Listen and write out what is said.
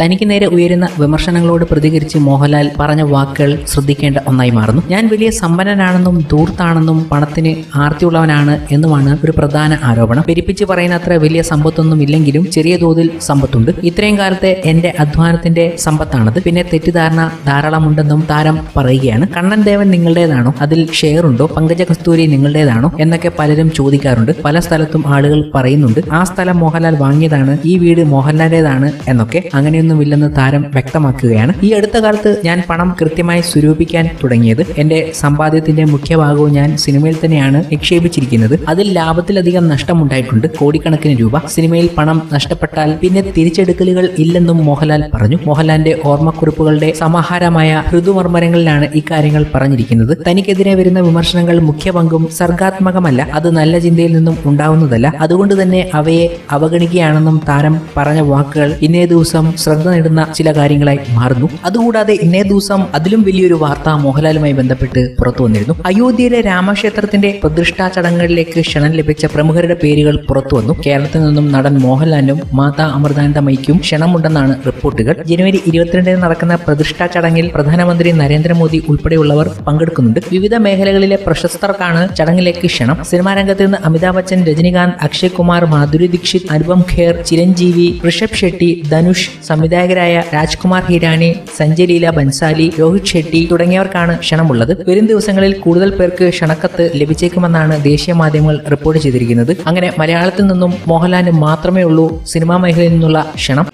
തനിക്ക് നേരെ ഉയരുന്ന വിമർശനങ്ങളോട് പ്രതികരിച്ച് മോഹൻലാൽ പറഞ്ഞ വാക്കുകൾ ശ്രദ്ധിക്കേണ്ട ഒന്നായി മാറുന്നു. ഞാൻ വലിയ സമ്പന്നനാണെന്നും ധൂർത്താണെന്നും പണത്തിന് ആർത്തിയുള്ളവനാണ് എന്നുമാണ് ഒരു പ്രധാന ആരോപണം. പെരിപ്പിച്ച് പറയുന്ന അത്ര വലിയ സമ്പത്തൊന്നും ഇല്ലെങ്കിലും ചെറിയ തോതിൽ സമ്പത്തുണ്ട്. ഇത്രയും കാലത്തെ എന്റെ അധ്വാനത്തിന്റെ സമ്പത്താണത്. പിന്നെ തെറ്റിദ്ധാരണ ധാരാളമുണ്ടെന്നും താരം പറയുകയാണ്. കണ്ണൻ ദേവൻ നിങ്ങളുടേതാണോ? അതിൽ ഷെയർ ഉണ്ടോ? പങ്കജ കസ്തൂരി നിങ്ങളുടേതാണോ? എന്നൊക്കെ പലരും ചോദിക്കാറുണ്ട്. പല സ്ഥലത്തും ആളുകൾ പറയുന്നുണ്ട്. ആ സ്ഥലം മോഹൻലാൽ വാങ്ങിയതാണ്. ഈ വീട് മോഹൻലാലിന്റേതാണ് എന്നൊക്കെ. അങ്ങനെയൊന്നുമില്ലെന്ന് താരം വ്യക്തമാക്കുകയാണ്. ഈ അടുത്ത കാലത്ത് ഞാൻ പണം കൃത്യമായി സ്വരൂപിക്കാൻ തുടങ്ങിയത്. എന്റെ സമ്പാദ്യത്തിന്റെ മുഖ്യഭാഗവും ഞാൻ സിനിമയിൽ തന്നെയാണ് നിക്ഷേപിച്ചിരിക്കുന്നത്. അതിൽ ലാഭത്തിലധികം നഷ്ടമുണ്ടായിട്ടുണ്ട്. കോടിക്കണക്കിന് രൂപ. സിനിമയിൽ പണം നഷ്ടപ്പെട്ടാൽ പിന്നെ തിരിച്ചെടുക്കലുകൾ ഇല്ലെന്നും മോഹൻലാൽ പറഞ്ഞു. മോഹൻലാലിന്റെ ഓർമ്മക്കുറിപ്പുകളുടെ സമാഹാരമായ ഋതുമർമ്മരങ്ങളിലാണ് ഇക്കാര്യങ്ങൾ പറഞ്ഞിരിക്കുന്നത്. തനിക്കെതിരെ വരുന്ന വിമർശനങ്ങൾ മുഖ്യ പങ്കും സർഗാത്മകമല്ല. അത് നല്ല ചിന്തയിൽ നിന്നും ഉണ്ടാവുന്നതല്ല. അതുകൊണ്ട് തന്നെ അവയെ അവഗണിക്കുകയാണെന്നും താരം പറഞ്ഞ വാക്കുകൾ ഇന്നേ ദിവസം ശ്രദ്ധ നേടുന്ന ചില കാര്യങ്ങളായി മാറുന്നു. അതുകൂടാതെ ഇന്നേ ദിവസം അതിലും വലിയൊരു വാർത്ത മോഹൻലാലുമായി ബന്ധപ്പെട്ട് പുറത്തു വന്നിരുന്നു. അയോധ്യയിലെ രാമക്ഷേത്രത്തിന്റെ പ്രതിഷ്ഠാ ചടങ്ങുകളിലേക്ക് ക്ഷണം ലഭിച്ച പ്രമുഖരുടെ പേരുകൾ പുറത്തു വന്നു. കേരളത്തിൽ നിന്നും നടൻ മോഹൻലാലിനും മാതാ അമൃതാനന്ദമയ്ക്കും ക്ഷണമുണ്ടെന്നാണ് റിപ്പോർട്ടുകൾ. ജനുവരി ഇരുപത്തിരണ്ടിന് നടക്കുന്ന പ്രതിഷ്ഠാ ചടങ്ങിൽ പ്രധാനമന്ത്രി നരേന്ദ്രമോദി ഉൾപ്പെടെയുള്ളവർ പങ്കെടുക്കുന്നുണ്ട്. വിവിധ മേഖലകളിലെ പ്രശസ്തർക്കാണ് ചടങ്ങിലേക്ക് ക്ഷണം. സിനിമാ രംഗത്ത് നിന്ന് അമിതാഭ് ബച്ചൻ രജനികാന്ത് അക്ഷയ് കുമാർ മാധുരി ദീക്ഷിത് അനുപം ഖേർ ചിരഞ്ജീവി ഋഷഭ് ഷെട്ടി ധനുഷ് സംവിധായകരായ രാജ്കുമാർ ഹിരാനി സഞ്ജയ് ലീല ബൻസാലി രോഹിത് ഷെട്ടി തുടങ്ങിയവർക്കാണ് ക്ഷണമുള്ളത്. വരും ദിവസങ്ങളിൽ കൂടുതൽ പേർക്ക് ക്ഷണക്കത്ത് ലഭിച്ചേക്കുമെന്നാണ് ദേശീയ മാധ്യമങ്ങൾ റിപ്പോർട്ട് ചെയ്തിരിക്കുന്നത്. അങ്ങനെ മലയാളത്തിൽ നിന്നും മോഹൻലാലിന് മാത്രമേ ഉള്ളൂ സിനിമാ മേഖലയിൽ നിന്നുള്ള ക്ഷണം.